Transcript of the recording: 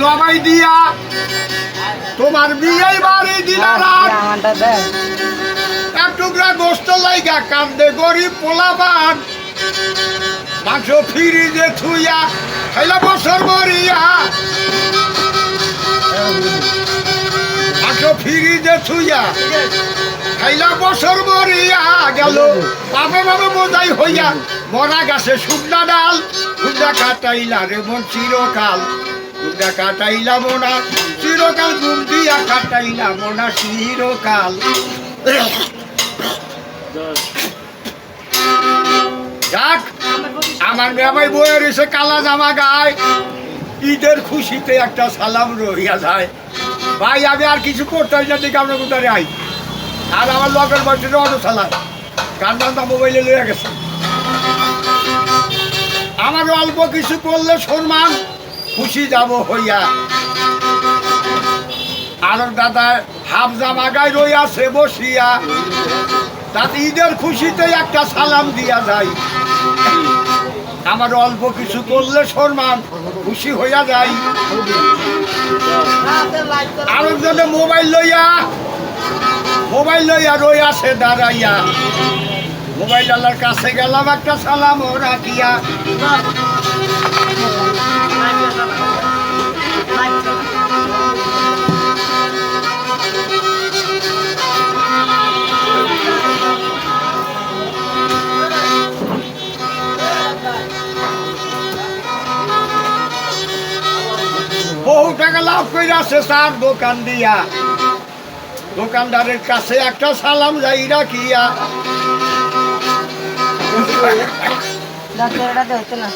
জমাই দিয়া। তোমার বিয়ে বাড়ি দিলা রাত। এক টুকরা গোস্ত লাইগা কান্দে গরিব পোলাবান। মাংস ফিরিজে থুইয়া খাইলা বছর মরিয়া। মাংস ফিরিজে থুইয়া খাইলা বছর মরিয়া। গেল। বাবে বাবে বোঝাই হইয়া মরা গাছে শুকনা ডাল। শুকনা কাটাইলা রে মন চিরকাল। শুকনা কাটাইলা মোনা চিরকাল ঘুম দিয়া কাটাইলা মোনা চিরকাল। যাক, আমার মেয়ামাই বইয়ের এসে কালা জামা গায়। ঈদের খুশিতে একটা সালাম রহিয়া যায়। ভাই, আমি আর কিছু করতে হয় না, দেখে আমরা কোথায় আই। আর আমার লগের বয়সে অটো চালায় গান মোবাইলে লয়ে গেছে। আমার অল্প কিছু করলে সম্মান। খুশি যাব হইয়া। আর দাদা হাফ জামা গায়ে রইয়াছে বসিয়া, তাতে ঈদের খুশিতে একটা সালাম দিয়া যায়। আমার অল্প কিছু করলে সম্মান, খুশি হইয়া যায়। আরেকজনে মোবাইল লইয়া মোবাইল লইয়া রই আছে দাঁড়াইয়া। মোবাইল আল্লাহর কাছে গেলাম, একটা সালাম ও রাখিয়া। বহু টাকা লাভ করে আছে তার দোকান দিয়া। দোকানদারের কাছে একটা সালাম যাই রাখিয়া। দেখতে না।